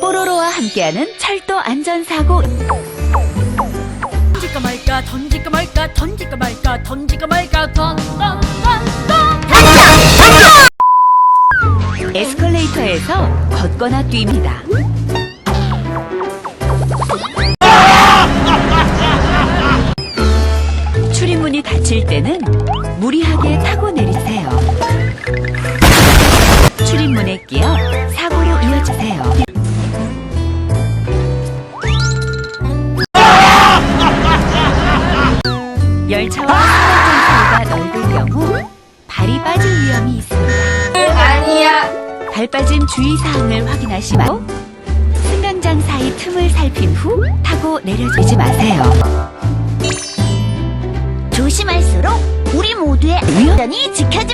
뽀로로와 함께하는 철도 안전사고 던질까 말까 던질까 말까 던질까 말까 던질까 말까 던던던던 에스컬레이터에서 걷거나 뜁니다. 출입문이 닫힐 때는 무리하게 타고 내리세요. 출입문에 끼어 사고로 이어지세요. 열차와 승강장 사이가 넓은 경우 발이 빠질 위험이 있습니다. 발 빠짐 주의사항을 확인하시고 승강장 사이 틈을 살핀 후 타고 내려지지 마세요. 조심할수록 우리 모두의 안전이 지켜집니다.